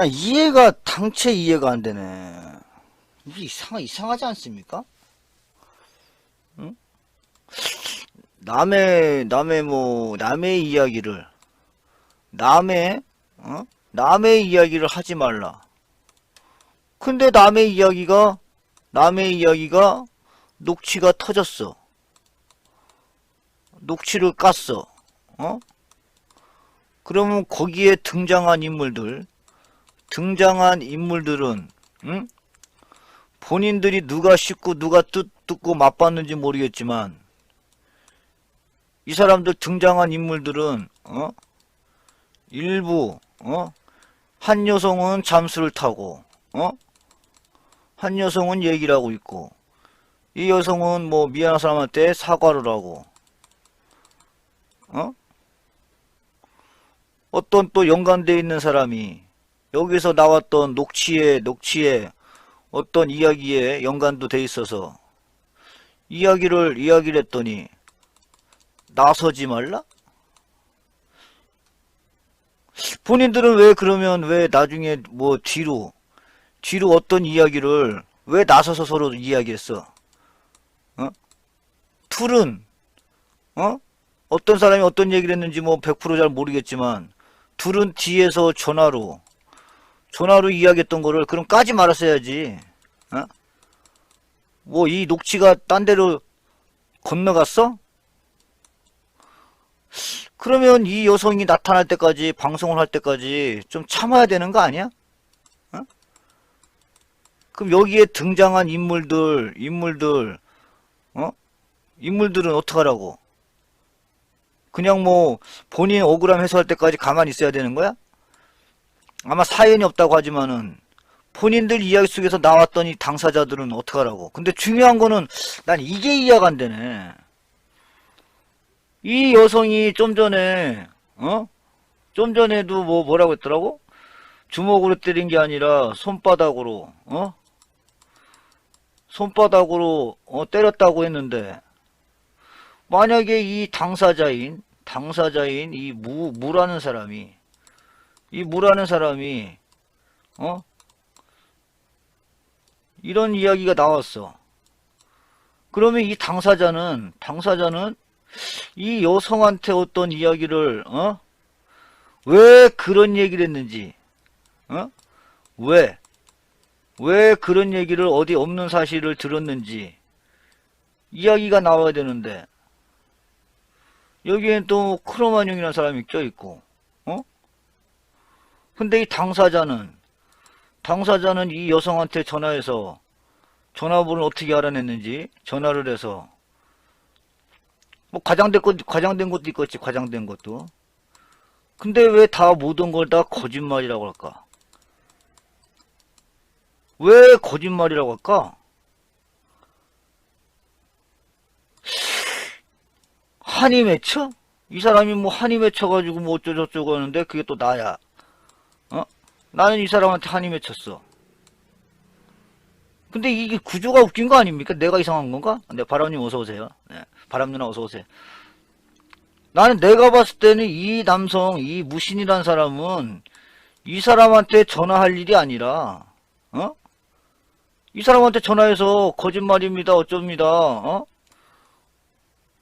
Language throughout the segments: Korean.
나 이해가 당체 이해가 안 되네. 이게 이상 이상하지 않습니까? 응? 남의 남의 뭐 남의 이야기를 남의 어? 남의 이야기를 하지 말라. 근데 남의 이야기가 남의 이야기가 녹취가 터졌어. 녹취를 깠어. 어? 그러면 거기에 등장한 인물들, 등장한 인물들은, 응? 본인들이 누가 씻고 누가 뜯, 뜯고 맛봤는지 모르겠지만, 이 사람들 등장한 인물들은, 어? 일부, 어? 한 여성은 잠수를 타고, 어? 한 여성은 얘기를 하고 있고, 이 여성은 뭐 미안한 사람한테 사과를 하고, 어? 어떤 또 연관돼 있는 사람이 여기서 나왔던 녹취에 녹취에 어떤 이야기에 연관도 돼 있어서 이야기를 이야기를 했더니 나서지 말라? 본인들은 왜 그러면 왜 나중에 뭐 뒤로 뒤로 어떤 이야기를 왜 나서서 서로 이야기했어? 어? 둘은 어? 어떤 사람이 어떤 얘기를 했는지 뭐 100%잘 모르겠지만 둘은 뒤에서 전화로 전화로 이야기했던 거를 그럼 까지 말았어야지. 어? 뭐 이 녹취가 딴 데로 건너갔어? 그러면 이 여성이 나타날 때까지 방송을 할 때까지 좀 참아야 되는 거 아니야? 어? 그럼 여기에 등장한 인물들 인물들 어? 인물들은 어떡하라고? 그냥 뭐 본인 억울함 해소할 때까지 가만히 있어야 되는 거야? 아마 사연이 없다고 하지만은 본인들 이야기 속에서 나왔던 이 당사자들은 어떡하라고. 근데 중요한 거는 난 이게 이해가 안 되네. 이 여성이 좀 전에 어? 좀 전에도 뭐 뭐라고 했더라고? 주먹으로 때린 게 아니라 손바닥으로 어? 손바닥으로 어, 때렸다고 했는데 만약에 이 당사자인 당사자인 이 무, 무라는 사람이 이 무라는 사람이 어 이런 이야기가 나왔어. 그러면 이 당사자는 당사자는 이 여성한테 어떤 이야기를 어? 왜 그런 얘기를 했는지 어? 왜? 왜 그런 얘기를 어디 없는 사실을 들었는지 이야기가 나와야 되는데 여기엔 또 크로마뇽이라는 사람이 껴있고, 어? 근데 이 당사자는, 당사자는 이 여성한테 전화해서, 전화번호를 어떻게 알아냈는지, 전화를 해서, 뭐, 과장된 것, 과장된 것도 있겠지, 과장된 것도. 근데 왜 다 모든 걸 다 거짓말이라고 할까? 왜 거짓말이라고 할까? 한이 맺혀? 이 사람이 뭐 한이 맺혀가지고 뭐 어쩌고저쩌고 하는데 그게 또 나야. 어? 나는 이 사람한테 한이 맺혔어. 근데 이게 구조가 웃긴 거 아닙니까? 내가 이상한 건가? 네, 바람님 어서오세요. 네, 바람 누나 어서오세요. 나는 내가 봤을 때는 이 남성, 이 무신이란 사람은 이 사람한테 전화할 일이 아니라, 어? 이 사람한테 전화해서 거짓말입니다, 어쩝니다, 어?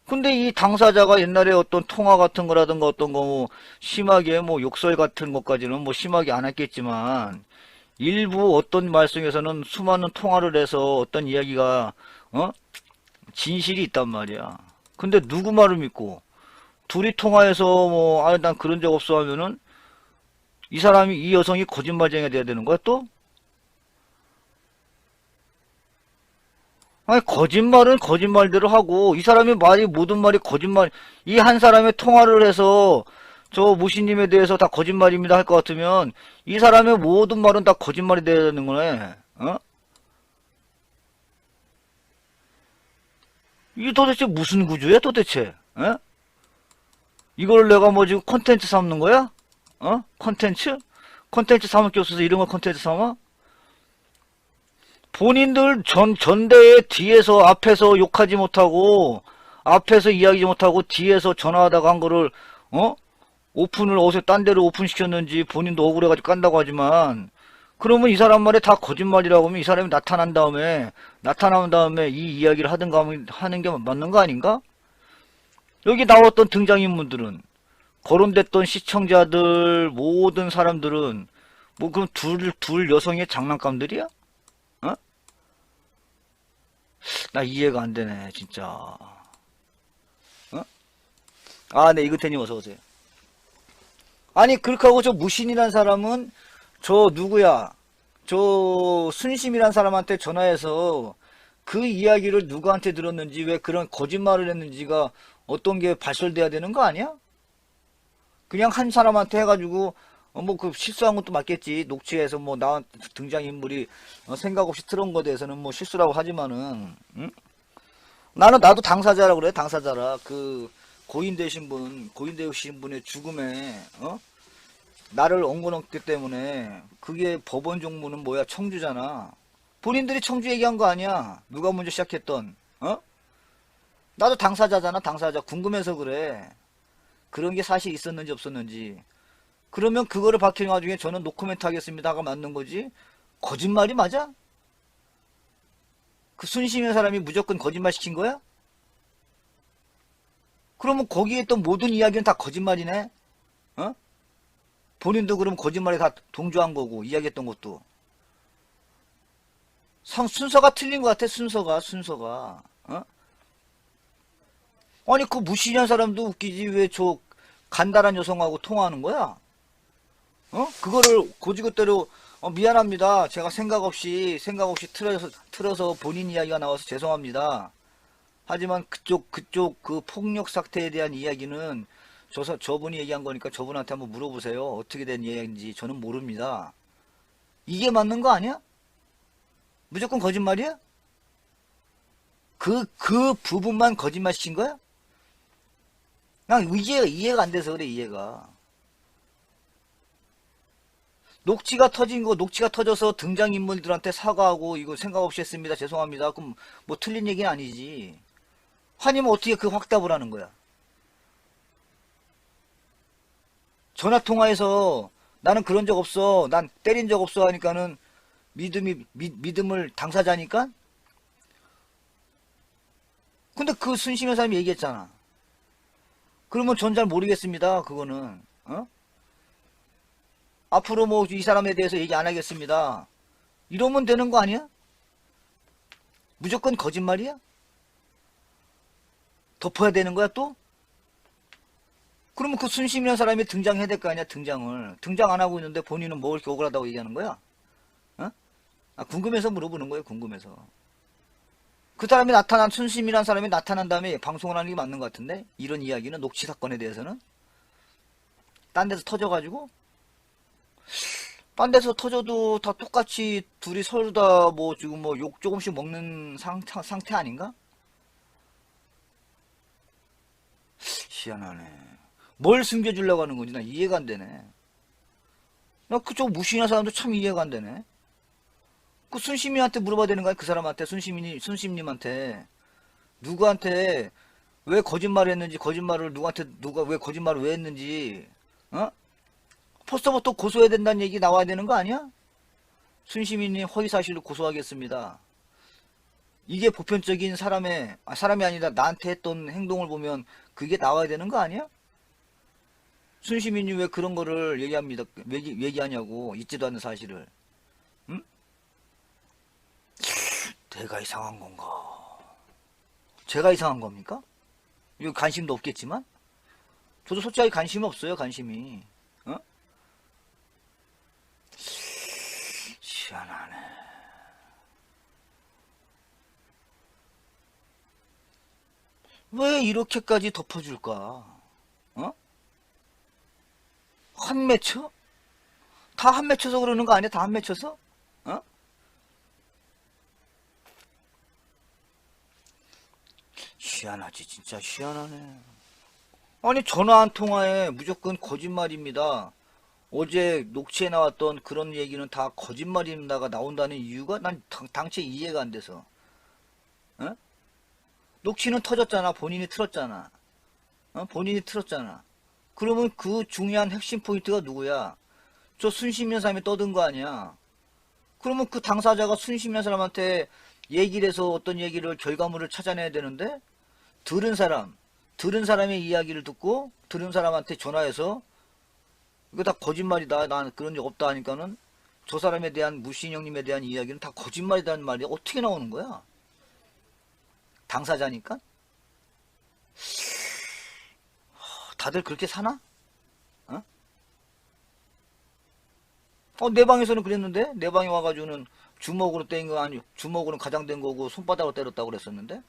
근데 이 당사자가 옛날에 어떤 통화 같은 거라든가 어떤 거 뭐 심하게 뭐 욕설 같은 것까지는 뭐 심하게 안 했겠지만 일부 어떤 말씀에서는 수많은 통화를 해서 어떤 이야기가 어 진실이 있단 말이야. 근데 누구 말을 믿고 둘이 통화해서 뭐 아 난 그런 적 없어 하면은 이 사람이 이 여성이 거짓말쟁이가 돼야 되는 거야 또? 아니 거짓말은 거짓말대로 하고 이 사람이 말이 모든 말이 거짓말 이 한 사람의 통화를 해서 저 무신님에 대해서 다 거짓말입니다 할 것 같으면 이 사람의 모든 말은 다 거짓말이 돼야 되는 거네 어? 이게 도대체 무슨 구조야 도대체 어? 이걸 내가 뭐 지금 콘텐츠 삼는 거야? 어? 콘텐츠? 콘텐츠 삼을 게 없어서 이런 걸 콘텐츠 삼아? 본인들 전, 전대에 뒤에서 앞에서 욕하지 못하고 앞에서 이야기지 못하고 뒤에서 전화하다가 한 거를 어? 오픈을 어디서 딴 데로 오픈시켰는지 본인도 억울해가지고 깐다고 하지만 그러면 이 사람 말에 다 거짓말이라고 하면 이 사람이 나타난 다음에 나타난 다음에 이 이야기를 하든가 하는 게 맞는 거 아닌가? 여기 나왔던 등장인물들은 거론됐던 시청자들 모든 사람들은 뭐 그럼 둘 둘 여성의 장난감들이야? 어? 나 이해가 안 되네 진짜. 어? 아, 네 이그태님 어서 오세요. 아니 그렇게 하고 저 무신이란 사람은 저 누구야? 저 순심이란 사람한테 전화해서 그 이야기를 누구한테 들었는지 왜 그런 거짓말을 했는지가 어떤 게 발설돼야 되는 거 아니야? 그냥 한 사람한테 해가지고 뭐그 실수한 것도 맞겠지. 녹취해서 뭐 나 등장 인물이 어, 생각 없이 틀은 거에 대해서는 뭐 실수라고 하지만은 응? 나는 나도 당사자라 그래 당사자라. 그 고인 되신 분 고인 되신 분의 죽음에 어? 나를 엉거놨기 때문에 그게 법원 종무는 뭐야? 청주잖아. 본인들이 청주 얘기한 거 아니야? 누가 먼저 시작했던 어? 나도 당사자잖아 당사자. 궁금해서 그래. 그런 게 사실 있었는지 없었는지 그러면 그거를 밝히는 와중에 저는 노코멘트 하겠습니다가 맞는 거지 거짓말이 맞아? 그 순심의 사람이 무조건 거짓말 시킨 거야? 그러면 거기에 있던 모든 이야기는 다 거짓말이네? 어? 본인도 그럼 거짓말에 다 동조한 거고 이야기했던 것도 상 순서가 틀린 것 같아 순서가 순서가 어? 아니 그 무시한 사람도 웃기지 왜 저 간단한 여성하고 통화하는 거야? 어? 그거를 고지그대로 어, 미안합니다. 제가 생각 없이 생각 없이 틀어서 틀어서 본인 이야기가 나와서 죄송합니다. 하지만 그쪽 그쪽 그 폭력 사태에 대한 이야기는 저 저분이 얘기한 거니까 저분한테 한번 물어보세요. 어떻게 된 이야기인지 저는 모릅니다. 이게 맞는 거 아니야? 무조건 거짓말이야? 그, 그 부분만 거짓말 시킨 거야? 난 이해가, 이해가 안 돼서 그래, 이해가. 녹취가 터진 거, 녹취가 터져서 등장인물들한테 사과하고, 이거 생각 없이 했습니다. 죄송합니다. 그럼 뭐 틀린 얘기는 아니지. 아니면 어떻게 그 확답을 하는 거야? 전화통화에서 나는 그런 적 없어. 난 때린 적 없어 하니까는 믿음이, 미- 믿음을 당사자니까? 근데 그 순심한 사람이 얘기했잖아. 그러면 전 잘 모르겠습니다. 그거는. 어? 앞으로 뭐 이 사람에 대해서 얘기 안 하겠습니다. 이러면 되는 거 아니야? 무조건 거짓말이야? 덮어야 되는 거야 또? 그러면 그 순심이라는 사람이 등장해야 될 거 아니야 등장을 등장 안 하고 있는데 본인은 뭐 이렇게 억울하다고 얘기하는 거야? 어? 아, 궁금해서 물어보는 거예요 궁금해서 그 사람이 나타난 순심이라는 사람이 나타난 다음에 방송을 하는 게 맞는 것 같은데 이런 이야기는 녹취 사건에 대해서는 딴 데서 터져가지고 딴 데서 터져도 다 똑같이 둘이 서로 다 뭐 지금 뭐 욕 조금씩 먹는 상, 상태 아닌가? 희한하네. 뭘 숨겨주려고 하는 건지 나 이해가 안 되네. 나 그쪽 무시하는 사람도 참 이해가 안 되네. 그 순심이한테 물어봐야 되는 거야 그 사람한테 순심이 순심님한테 누구한테 왜 거짓말을 했는지 거짓말을 누구한테 누가 왜 거짓말을 왜 했는지 어? 벌써부터 고소해야 된다는 얘기 나와야 되는 거 아니야? 순심이님 허위사실로 고소하겠습니다. 이게 보편적인 사람의 아, 사람이 아니라 나한테 했던 행동을 보면 그게 나와야 되는 거 아니야? 순시민이 왜 그런 거를 얘기합니다. 얘기, 얘기하냐고 있지도 않는 사실을. 응? 내가 이상한 건가? 제가 이상한 겁니까? 이거 관심도 없겠지만 저도 솔직하게 관심이 없어요. 관심이. 어? 희한하네. 왜 이렇게까지 덮어줄까? 어? 한 맺혀? 다 한 맺혀서 그러는 거 아니야? 다 한 맺혀서? 어? 희한하지, 진짜 희한하네. 아니, 전화 한 통화에 무조건 거짓말입니다. 어제 녹취에 나왔던 그런 얘기는 다 거짓말입니다가 나온다는 이유가 난 당, 당체 이해가 안 돼서. 어? 녹취는 터졌잖아. 본인이 틀었잖아. 어? 본인이 틀었잖아. 그러면 그 중요한 핵심 포인트가 누구야? 저 순심면 사람이 떠든 거 아니야? 그러면 그 당사자가 순심면 사람한테 얘기를 해서 어떤 얘기를 결과물을 찾아내야 되는데 들은 사람, 들은 사람의 이야기를 듣고 들은 사람한테 전화해서 이거 다 거짓말이다. 난 그런 적 없다 하니까는 저 사람에 대한 무신 형님에 대한 이야기는 다 거짓말이라는 말이 어떻게 나오는 거야? 당사자니까? 다들 그렇게 사나? 어? 어, 내 방에서는 그랬는데? 내 방에 와가지고는 주먹으로 때린 거 아니, 주먹으로 가장된 거고 손바닥으로 때렸다고 그랬었는데?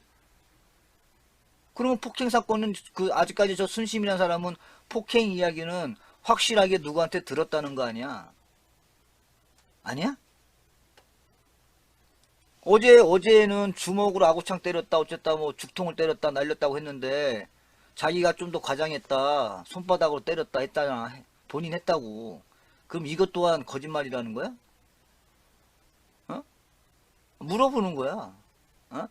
그러면 폭행 사건은 그 아직까지 저 순심이라는 사람은 폭행 이야기는 확실하게 누구한테 들었다는 거 아니야? 아니야? 어제 어제는 주먹으로 아구창 때렸다 어쨌다 뭐 죽통을 때렸다 날렸다고 했는데 자기가 좀 더 과장했다 손바닥으로 때렸다 했다나 본인 했다고 그럼 이것 또한 거짓말이라는 거야? 어? 물어보는 거야. 어?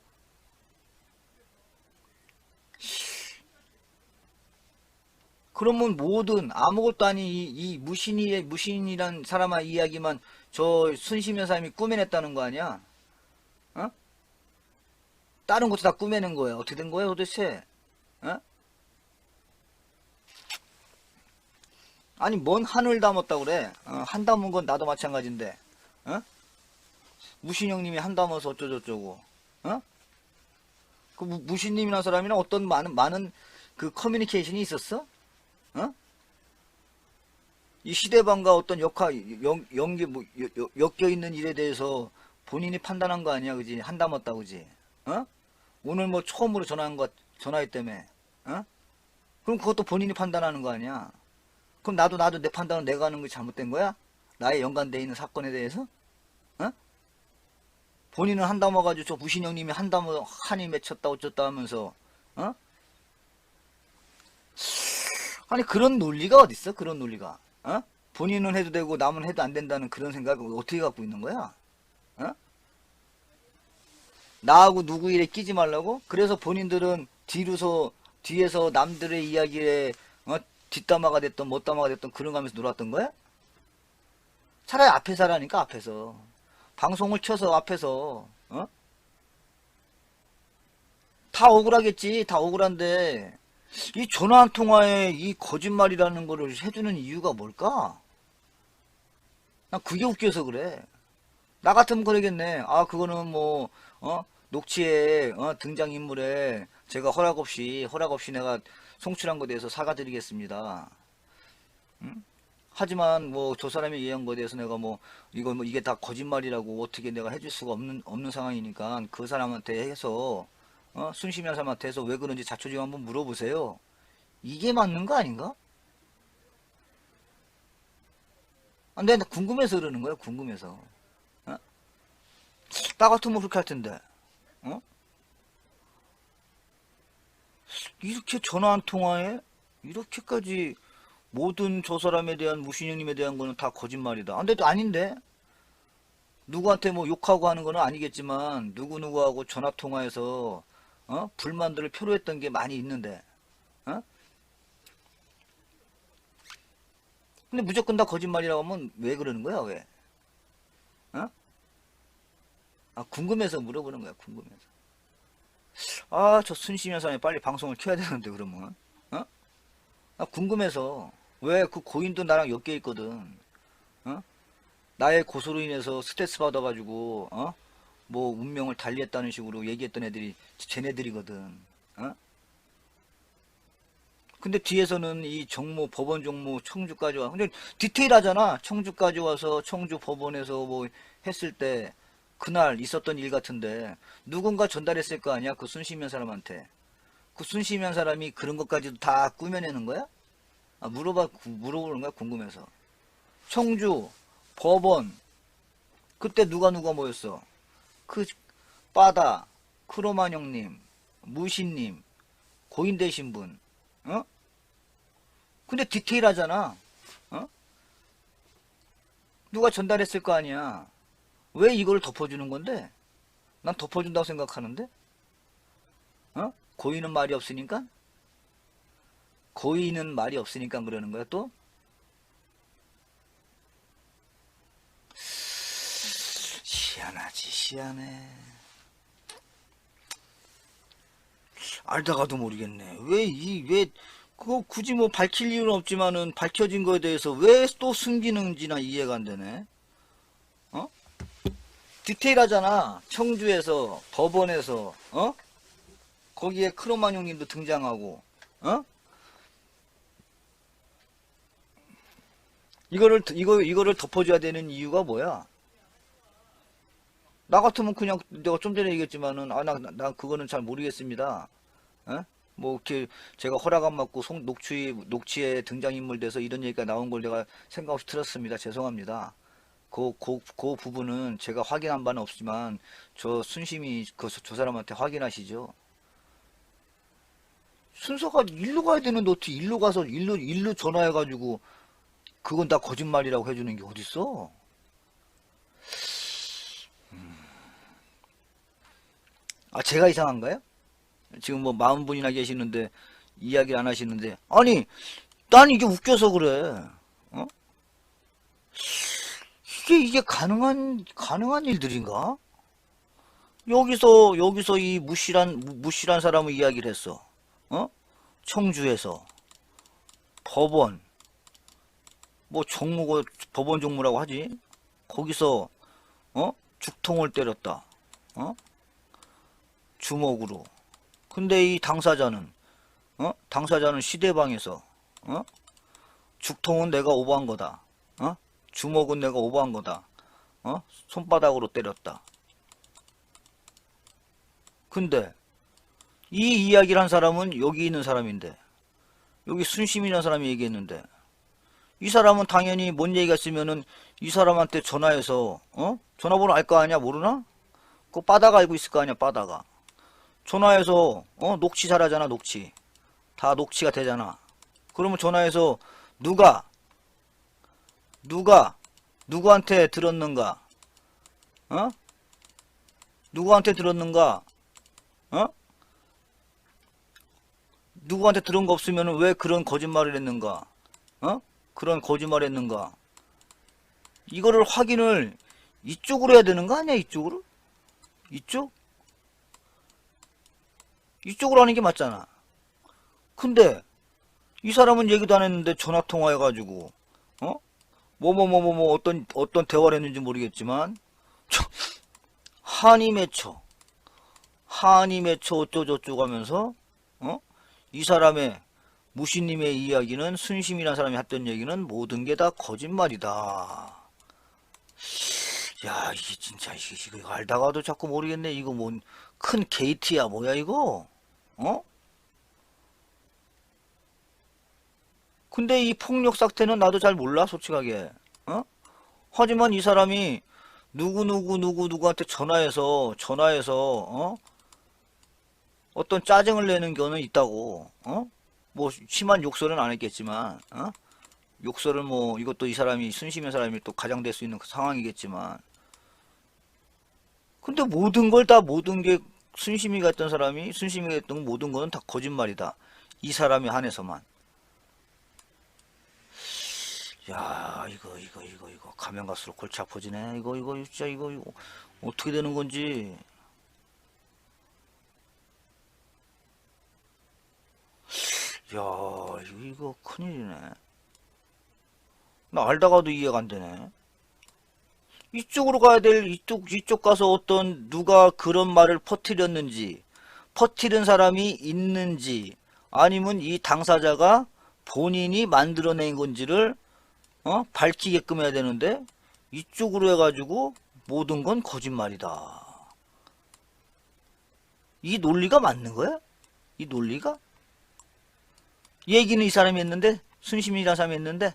그러면 모든 아무것도 아닌 이, 이 무신이 무신이란 사람의 이야기만 저 순심현 사람이 꾸며냈다는 거 아니야? 어? 다른 것도 다 꾸며낸 거야. 어떻게 된 거야 도대체? 어? 아니 뭔 한을 담았다 그래? 어, 한 담은 건 나도 마찬가지인데. 어? 무신 형님이 한 담아서 어쩌저쩌고. 어? 그 무- 무신님이라는 사람이랑 어떤 많은 많은 그 커뮤니케이션이 있었어? 어? 이 시대방과 어떤 역할, 연, 연계, 뭐, 엮여 있는 일에 대해서 본인이 판단한 거 아니야, 그지? 한 담았다, 그지? 어? 오늘 뭐 처음으로 전화한 거, 전화했다며, 어? 그럼 그것도 본인이 판단하는 거 아니야? 그럼 나도, 나도 내 판단은 내가 하는 게 잘못된 거야? 나에 연관돼 있는 사건에 대해서? 어? 본인은 한 담아가지고 저 무신 형님이 한 담아 한이 맺혔다 어쩌다 하면서, 어? 아니 그런 논리가 어딨어 그런 논리가 어? 본인은 해도 되고 남은 해도 안 된다는 그런 생각을 어떻게 갖고 있는 거야 어? 나하고 누구 일에 끼지 말라고 그래서 본인들은 뒤로서 뒤에서 남들의 이야기에 어? 뒷담화가 됐던 못담화가 됐던 그런 거 하면서 놀았던 거야 차라리 앞에서 하라니까 앞에서 방송을 켜서 앞에서 어? 다 억울하겠지 다 억울한데 이 전화 한 통화에 이 거짓말이라는 거를 해주는 이유가 뭘까? 난 그게 웃겨서 그래. 나 같으면 그러겠네. 아, 그거는 뭐, 어, 녹취에, 어, 등장인물에 제가 허락 없이, 허락 없이 내가 송출한 것에 대해서 사과드리겠습니다. 응? 하지만 뭐, 저 사람이 얘기한 거에 대해서 내가 뭐, 이거 뭐, 이게 다 거짓말이라고 어떻게 내가 해줄 수가 없는, 없는 상황이니까 그 사람한테 해서, 어? 순심한 사람한테 해서 왜 그런지 자초지종 한번 물어보세요. 이게 맞는 거 아닌가? 아, 근데 나 궁금해서 그러는 거야, 궁금해서. 어? 나 같으면 그렇게 할 텐데. 어? 이렇게 전화 한 통화에 이렇게까지 모든 저 사람에 대한 무신형님에 대한 거는 다 거짓말이다. 아, 근데 또 아닌데? 누구한테 뭐 욕하고 하는 거는 아니겠지만 누구 누구하고 전화 통화해서 어? 불만들을 표로했던 게 많이 있는데 어? 근데 무조건 다 거짓말이라고 하면 왜 그러는 거야 왜? 어? 아 궁금해서 물어보는 거야 궁금해서 아 저 순심한 사람이 빨리 방송을 켜야 되는데 그러면 어? 아 궁금해서 왜 그 고인도 나랑 엮여 있거든 어? 나의 고소로 인해서 스트레스 받아가지고 어? 뭐 운명을 달리했다는 식으로 얘기했던 애들이 쟤네들이거든. 어? 근데 뒤에서는 이 정모 법원 정모 청주까지 와. 근데 디테일하잖아. 청주까지 와서 청주 법원에서 뭐 했을 때 그날 있었던 일 같은데 누군가 전달했을 거 아니야? 그 순심한 사람한테. 그 순심한 사람이 그런 것까지도 다 꾸며내는 거야? 아, 물어봐 구- 물어보는 거야 궁금해서. 청주 법원 그때 누가 누가 모였어? 그 빠다 크로만 형님 무신님 고인 되신 분 어? 근데 디테일하잖아 어? 누가 전달했을 거 아니야 왜 이걸 덮어주는 건데 난 덮어준다고 생각하는데 어? 고인은 말이 없으니까 고의는 말이 없으니까 그러는 거야 또? 희한하지 희한해 알다가도 모르겠네 왜 이 왜 그거 굳이 뭐 밝힐 이유는 없지만은 밝혀진 거에 대해서 왜 또 숨기는지나 이해가 안 되네 어? 디테일하잖아 청주에서 법원에서 어? 거기에 크로만 형님도 등장하고 어? 이거를 이거 이거를 덮어줘야 되는 이유가 뭐야? 나 같으면 그냥 내가 좀 전에 얘기했지만은 아나나 그거는 잘 모르겠습니다. 어? 뭐 이렇게 제가 허락 안 받고 송 녹취 녹취에 등장 인물 돼서 이런 얘기가 나온 걸 내가 생각 없이 들었습니다. 죄송합니다. 그, 그, 그 부분은 제가 확인한 바는 없지만 저 순심히 그, 저 사람한테 확인하시죠. 순서가 일로 가야 되는데 어떻게 일로 가서 일로 일로 전화해 가지고 그건 다 거짓말이라고 해주는 게 어딨어? 음. 아 제가 이상한가요? 지금 뭐 마흔 분이나 계시는데 이야기를 안 하시는데 아니 난 이게 웃겨서 그래. 어? 이게 이게 가능한 가능한 일들인가? 여기서 여기서 이 무실한 무- 무실한 사람을 이야기를 했어. 어? 청주에서 법원 뭐 종무고 법원 종무라고 하지. 거기서 어? 죽통을 때렸다. 어? 주먹으로. 근데 이 당사자는 어? 당사자는 시대방에서 어? 죽통은 내가 오버한 거다. 어? 주먹은 내가 오버한 거다. 어? 손바닥으로 때렸다. 근데 이 이야기를 한 사람은 여기 있는 사람인데 여기 순심이라는 사람이 얘기했는데 이 사람은 당연히 뭔 얘기가 있으면은 이 사람한테 전화해서 어 전화번호 알 거 아니야 모르나? 그 빠다가 알고 있을 거 아니야 빠다가 전화해서 어 녹취 잘하잖아 녹취 다 녹취가 되잖아 그러면 전화해서 누가 누가 누구한테 들었는가 어 누구한테 들었는가 어 누구한테 들은 거 없으면 왜 그런 거짓말을 했는가 어 그런 거짓말 했는가? 이거를 확인을 이쪽으로 해야 되는 거 아니야, 이쪽으로? 이쪽? 이쪽으로 하는 게 맞잖아. 근데, 이 사람은 얘기도 안 했는데 전화 통화해가지고, 어? 뭐, 뭐, 뭐, 뭐, 뭐, 어떤, 어떤 대화를 했는지 모르겠지만, 저, 한이 맺혀. 한이 맺혀 어쩌고저쩌고 하면서, 어? 이 사람의 무신님의 이야기는 순심이라는 사람이 했던 얘기는 모든 게 다 거짓말이다. 야, 이게 진짜 이거, 알다가도 자꾸 모르겠네. 이거 뭐큰 게이트야 뭐야 이거? 어? 근데 이 폭력 사태는 나도 잘 몰라 솔직하게. 어? 하지만 이 사람이 누구 누구 누구 누구한테 전화해서 전화해서 어? 어떤 짜증을 내는 경우는 있다고. 어? 뭐 심한 욕설은 안 했겠지만 어? 욕설은 뭐 이것도 이 사람이 순심한 사람이 또 가장될 수 있는 그 상황이겠지만 근데 모든 걸 다 모든 게 순심이가 했던 사람이 순심이가 했던 모든 거는 다 거짓말이다 이 사람이 한해서만 야 이거 이거 이거 이거 가면 갈수록 골치 아파지네 이거 이거 진짜 이거 이거 어떻게 되는 건지 야, 이거, 이거 큰일이네. 나 알다가도 이해가 안 되네. 이쪽으로 가야 될, 이쪽, 이쪽 가서 어떤, 누가 그런 말을 퍼뜨렸는지, 퍼뜨린 사람이 있는지, 아니면 이 당사자가 본인이 만들어낸 건지를, 어, 밝히게끔 해야 되는데, 이쪽으로 해가지고, 모든 건 거짓말이다. 이 논리가 맞는 거야? 이 논리가? 얘기는 이 사람이 했는데 순심이라는 사람이 했는데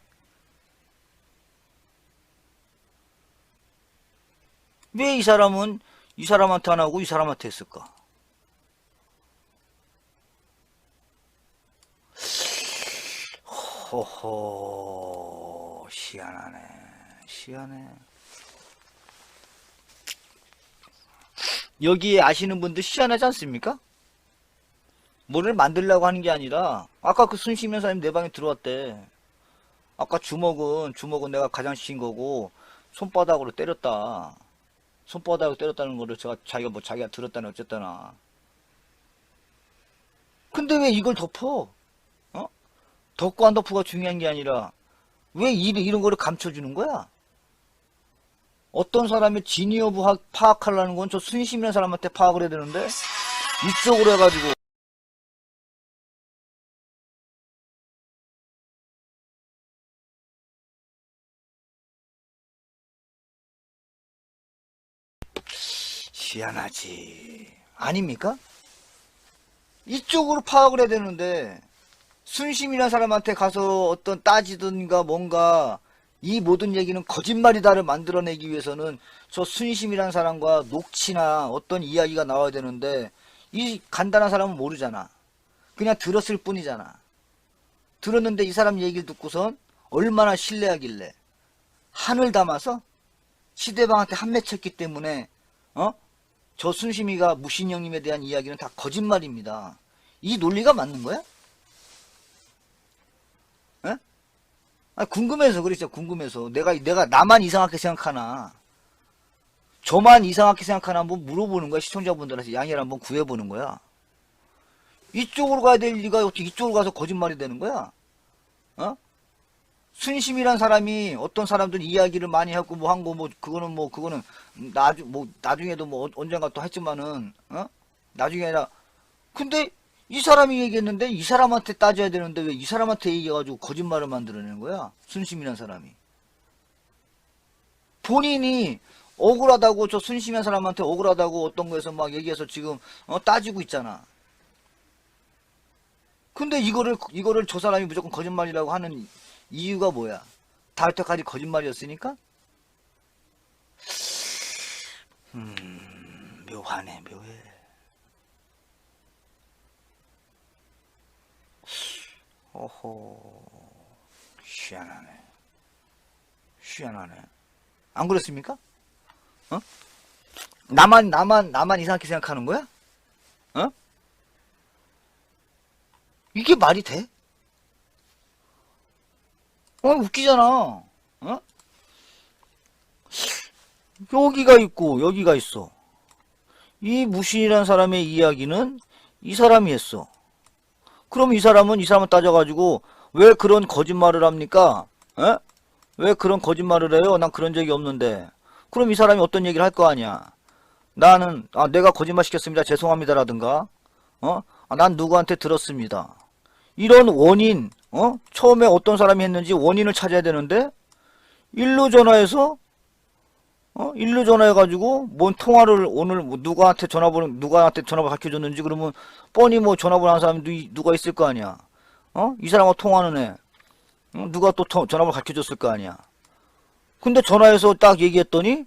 왜 이 사람은 이 사람한테 안 하고 이 사람한테 했을까? 호호 희한하네 희한해 여기에 아시는 분들 희한하지 않습니까? 뭐를 만들려고 하는 게 아니라 아까 그 순심이라는 사람이 내 방에 들어왔대. 아까 주먹은 주먹은 내가 가장 시킨 거고 손바닥으로 때렸다. 손바닥으로 때렸다는 거를 제가 자기가 뭐 자기가 들었다는 어쨌다나. 근데 왜 이걸 덮어? 어? 덮고 안 덮고가 중요한 게 아니라 왜 이, 이런 거를 감춰주는 거야? 어떤 사람의 진위 여부 하- 파악하려는 건 저 순심이라는 사람한테 파악을 해야 되는데 이쪽으로 해가지고 희한하지 아닙니까? 이쪽으로 파악을 해야 되는데 순심이라는 사람한테 가서 어떤 따지든가 뭔가 이 모든 얘기는 거짓말이다를 만들어내기 위해서는 저 순심이라는 사람과 녹취나 어떤 이야기가 나와야 되는데 이 간단한 사람은 모르잖아. 그냥 들었을 뿐이잖아. 들었는데 이 사람 얘기를 듣고선 얼마나 신뢰하길래 한을 담아서 시대방한테 한 맺혔기 때문에 어? 저 순심이가 무신형님에 대한 이야기는 다 거짓말입니다. 이 논리가 맞는 거야? 아, 궁금해서 그랬죠. 궁금해서 내가 내가 나만 이상하게 생각하나 저만 이상하게 생각하나 한번 물어보는 거야. 시청자분들한테 양해를 한번 구해보는 거야. 이쪽으로 가야 될 리가 어떻게 이쪽으로 가서 거짓말이 되는 거야? 어? 순심이란 사람이 어떤 사람들은 이야기를 많이 하고 뭐 한 거 뭐 그거는 뭐 그거는 나중 뭐 나중에도 뭐 언젠가 또 했지만은 어 나중에 아니라 근데 이 사람이 얘기했는데 이 사람한테 따져야 되는데 왜 이 사람한테 얘기해가지고 거짓말을 만들어내는 거야 순심이란 사람이 본인이 억울하다고 저 순심한 사람한테 억울하다고 어떤 거에서 막 얘기해서 지금 어, 따지고 있잖아. 근데 이거를 이거를 저 사람이 무조건 거짓말이라고 하는 이유가 뭐야? 다 여태까지 거짓말이었으니까? 음, 묘하네, 묘해. 오호, 희한하네. 희한하네. 안 그렇습니까? 어? 나만, 나만, 나만 이상하게 생각하는 거야? 어? 이게 말이 돼? 어, 웃기잖아. 어? 여기가 있고, 여기가 있어. 이 무신이라는 사람의 이야기는 이 사람이 했어. 그럼 이 사람은 이 사람을 따져가지고 왜 그런 거짓말을 합니까? 에? 왜 그런 거짓말을 해요? 난 그런 적이 없는데. 그럼 이 사람이 어떤 얘기를 할 거 아니야? 나는 아, 내가 거짓말 시켰습니다. 죄송합니다라든가. 어? 아, 난 누구한테 들었습니다. 이런 원인, 어? 처음에 어떤 사람이 했는지 원인을 찾아야 되는데 일로 전화해서 어? 일로 전화해가지고 뭔 통화를 오늘 뭐 누구한테 전화번호 누구한테 전화번호 밝혀줬는지 그러면 뻔히 뭐 전화번호 한 사람이 누- 누가 있을 거 아니야. 어? 이 사람하고 통화하는 애. 어? 누가 또 통- 전화번호 밝혀줬을 거 아니야. 근데 전화해서 딱 얘기했더니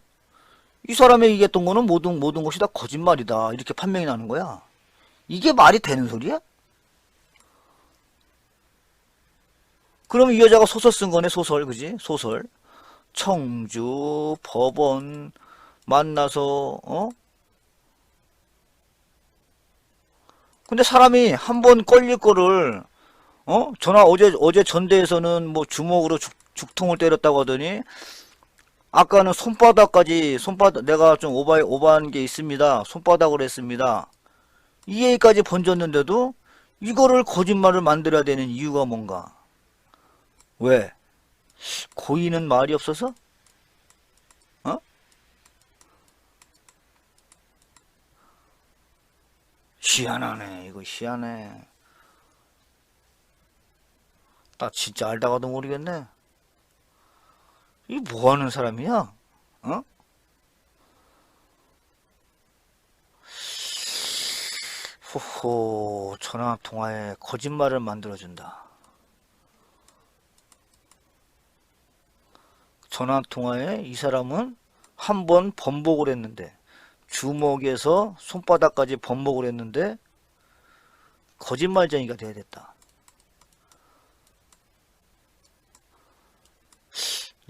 이 사람이 얘기했던 거는 모든 모든 것이 다 거짓말이다. 이렇게 판명이 나는 거야. 이게 말이 되는 소리야? 그럼 이 여자가 소설 쓴 거네, 소설, 그지? 소설. 청주, 법원, 만나서, 어? 근데 사람이 한 번 걸릴 거를, 어? 전화, 어제, 어제 전대에서는 뭐 주먹으로 죽, 죽통을 때렸다고 하더니, 아까는 손바닥까지, 손바닥, 내가 좀 오바, 오버한 게 있습니다. 손바닥으로 했습니다. 이 얘기까지 번졌는데도, 이거를 거짓말을 만들어야 되는 이유가 뭔가? 왜? 고의는 말이 없어서? 어? 희한하네. 이거 희한해. 나 진짜 알다가도 모르겠네. 이 뭐 하는 사람이야? 어? 호호, 전화 통화에 거짓말을 만들어준다. 전화 통화에 이 사람은 한 번 번복을 했는데 주먹에서 손바닥까지 번복을 했는데 거짓말쟁이가 돼야 됐다.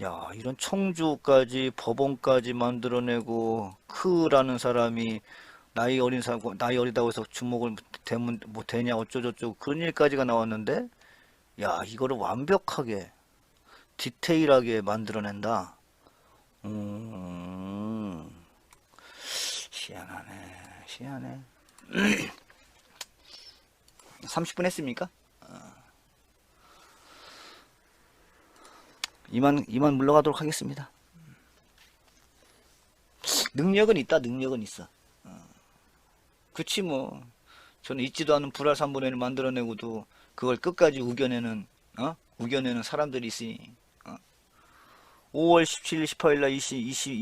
야, 이런 청주까지 법원까지 만들어내고 크라는 사람이 나이 어린 사람 나이 어리다고 해서 주목을 되면 뭐 되냐 어쩌저쩌고 그런 일까지가 나왔는데 야 이거를 완벽하게 디테일하게 만들어낸다. 음 희한하네 희한해. 30분 했습니까? 어. 이만 이만 물러가도록 하겠습니다. 능력은 있다, 능력은 있어. 어. 그치, 뭐. 저는 있지도 않은 불알 3분의 1을 만들어내고도 그걸 끝까지 우겨내는, 어? 우겨내는 사람들이 있으니, 어? 5월 17일, 18일 날 20, 20,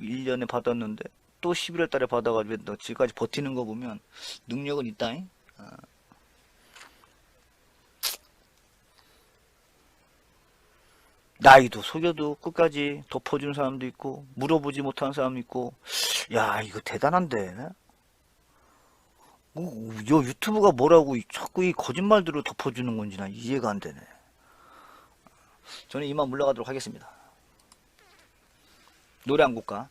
21년에 받았는데, 또 11월 달에 받아가지고 너 지금까지 버티는 거 보면 능력은 있다잉? 어. 나이도 속여도 끝까지 덮어주는 사람도 있고 물어보지 못하는 사람도 있고 야 이거 대단한데 어, 요 유튜브가 뭐라고 이- 자꾸 이 거짓말들을 덮어주는 건지 나 이해가 안 되네 저는 이만 물러가도록 하겠습니다 곡가